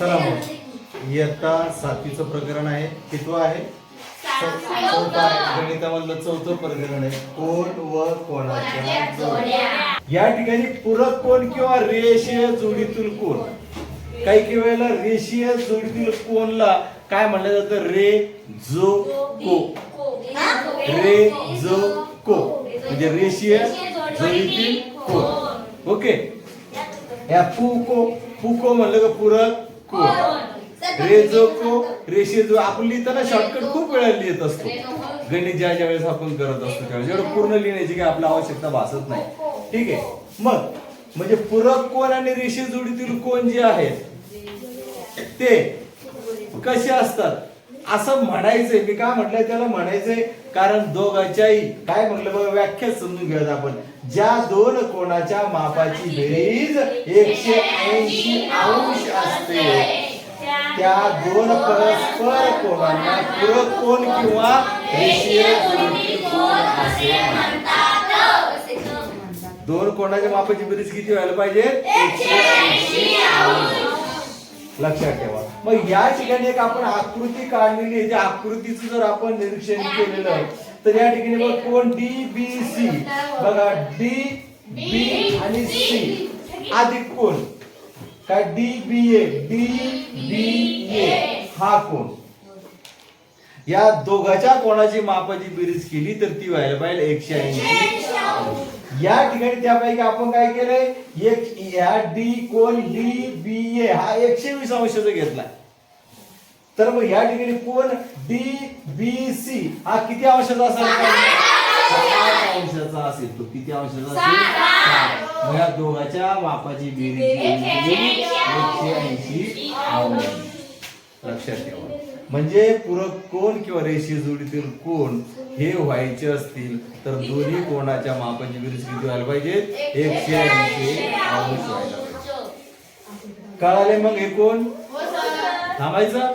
चला मग. इयत्ता सातवीचं प्रकरण आहे. कितवं आहे. गणितामधलं चौथं प्रकरण आहे. कोण व कोणाच्या जोड्या? या ठिकाणी पूरक कोण किंवा रेषीय जोडीतील कोण? काही काही वेळेला रेषीय जोडीतील कोणला काय म्हणलं जातं? रे जो को. रे जो को. म्हणजे रेषीय जोडीतील कोण. ओके. या पुको पुको म्हणलं का पूरक? कोण हो. रे जो को रेषीय जो आपण लिहिताना शॉर्टकट खूप वेळा लिहित असतो. गणित ज्या ज्या वेळेस आपण करत असतो त्यावेळेस एवढं पूर्ण लिहिण्याची काही आपल्या आवश्यकता भासत नाही. ठीक आहे. मग म्हणजे पूरक कोण आणि रेषे जोडीतील कोण जे आहेत ते कसे असतात? असं म्हणायचंय. मी काय म्हटलंय? त्याला म्हणायचंय कारण दोघांच्याही काय म्हटलं बघा व्याख्या समजून घेऊयात आपण. ज्या दोन कोणाच्या मापाची बेरीज एकशे ऐंशी अंश असते त्या दोन परस्पर कोणांना पूरक कोण किंवा रेषीय दोन कोणाच्या मापाची बेरीज किती व्हायला पाहिजे? एकशे ऐंशी. लक्षात ठेवा. मग या ठिकाणी एक आपण आकृती काढलेली आहे. त्या आकृतीचं जर आपण निरीक्षण केलेलं तर या ठिकाणी बघ कोण? डी बी सी बघा डी बी आणि सी अधिक कोण? काय? डी बी ए डी बी ए हा कोण? या दोघाच्या कोणाची मापाची बेरीज केली तर ती व्हायला पाहिजे एकशे ऐंशी. या ठिकाणी त्यापैकी आपण काय केलंय? एक या डी कोण डी बी ए हा एकशे वीस अंशाचा घेतला. तर मग या ठिकाणी कोण? डी बी सी हा किती अंशाचा असायला साठ अंशाचा असेल. तो किती अंशाचा असेल? या दोघाच्या मापाची बेरीज एकशे ऐंशी अंश. लक्षात ठेवा. म्हणजे पूरक कोण किंवा रेषीय जोडीतील कोण हे व्हायचे असतील तर दोन्ही कोणाच्या मापाची बेरीज किती व्हायला पाहिजे एकशे ऐंशी अंश व्हायला पाहिजे. कळाले मग हे कोण? थांबायचं?